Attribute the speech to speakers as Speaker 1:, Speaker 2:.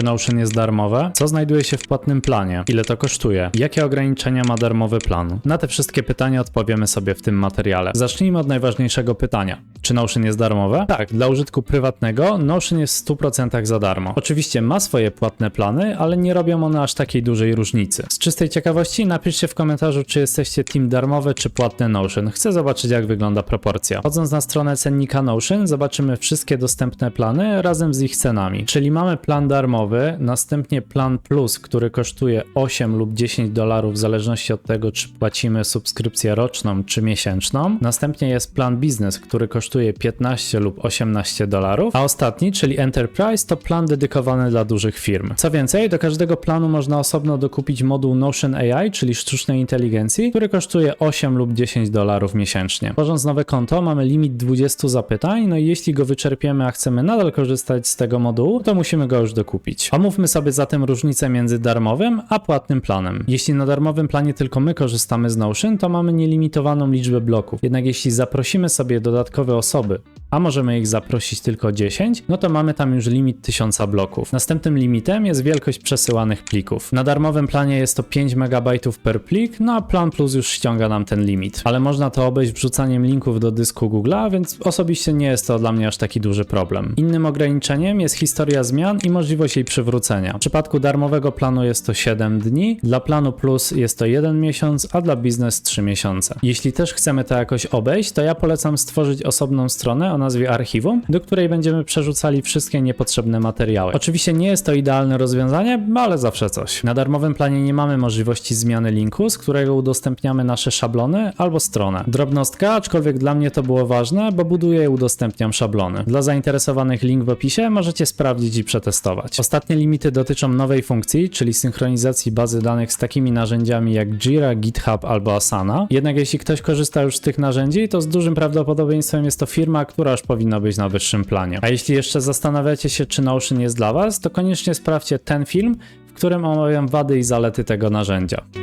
Speaker 1: Czy Notion jest darmowe? Co znajduje się w płatnym planie? Ile to kosztuje? Jakie ograniczenia ma darmowy plan? Na te wszystkie pytania odpowiemy sobie w tym materiale. Zacznijmy od najważniejszego pytania. Czy Notion jest darmowe? Tak, dla użytku prywatnego Notion jest w 100% za darmo. Oczywiście ma swoje płatne plany, ale nie robią one aż takiej dużej różnicy. Z czystej ciekawości napiszcie w komentarzu, czy jesteście team darmowe czy płatne Notion. Chcę zobaczyć, jak wygląda proporcja. Wchodząc na stronę cennika Notion, zobaczymy wszystkie dostępne plany razem z ich cenami. Czyli mamy plan darmowy, następnie plan plus, który kosztuje 8 lub 10 dolarów w zależności od tego, czy płacimy subskrypcję roczną czy miesięczną. Następnie jest plan biznes, który kosztuje 15 lub 18 dolarów, a ostatni, czyli Enterprise, to plan dedykowany dla dużych firm. Co więcej, do każdego planu można osobno dokupić moduł Notion AI, czyli sztucznej inteligencji, który kosztuje 8 lub 10 dolarów miesięcznie. Tworząc nowe konto, mamy limit 20 zapytań, no i jeśli go wyczerpiemy, a chcemy nadal korzystać z tego modułu, to musimy go już dokupić. Omówmy sobie zatem różnicę między darmowym a płatnym planem. Jeśli na darmowym planie tylko my korzystamy z Notion, to mamy nielimitowaną liczbę bloków. Jednak jeśli zaprosimy sobie dodatkowe osoby, a możemy ich zaprosić tylko 10, no to mamy tam już limit 1000 bloków. Następnym limitem jest wielkość przesyłanych plików. Na darmowym planie jest to 5 MB per plik, no a Plan Plus już ściąga nam ten limit. Ale można to obejść wrzucaniem linków do dysku Google'a, więc osobiście nie jest to dla mnie aż taki duży problem. Innym ograniczeniem jest historia zmian i możliwość jej przywrócenia. W przypadku darmowego planu jest to 7 dni, dla planu Plus jest to 1 miesiąc, a dla biznes 3 miesiące. Jeśli też chcemy to jakoś obejść, to ja polecam stworzyć osobną stronę o nazwie archiwum, do której będziemy przerzucali wszystkie niepotrzebne materiały. Oczywiście nie jest to idealne rozwiązanie, ale zawsze coś. Na darmowym planie nie mamy możliwości zmiany linku, z którego udostępniamy nasze szablony albo stronę. Drobnostka, aczkolwiek dla mnie to było ważne, bo buduję i udostępniam szablony. Dla zainteresowanych link w opisie możecie sprawdzić i przetestować. Ostatnie limity dotyczą nowej funkcji, czyli synchronizacji bazy danych z takimi narzędziami jak Jira, GitHub albo Asana. Jednak jeśli ktoś korzysta już z tych narzędzi, to z dużym prawdopodobieństwem jest to firma, która już powinna być na wyższym planie. A jeśli jeszcze zastanawiacie się, czy Notion jest dla Was, to koniecznie sprawdźcie ten film, w którym omawiam wady i zalety tego narzędzia.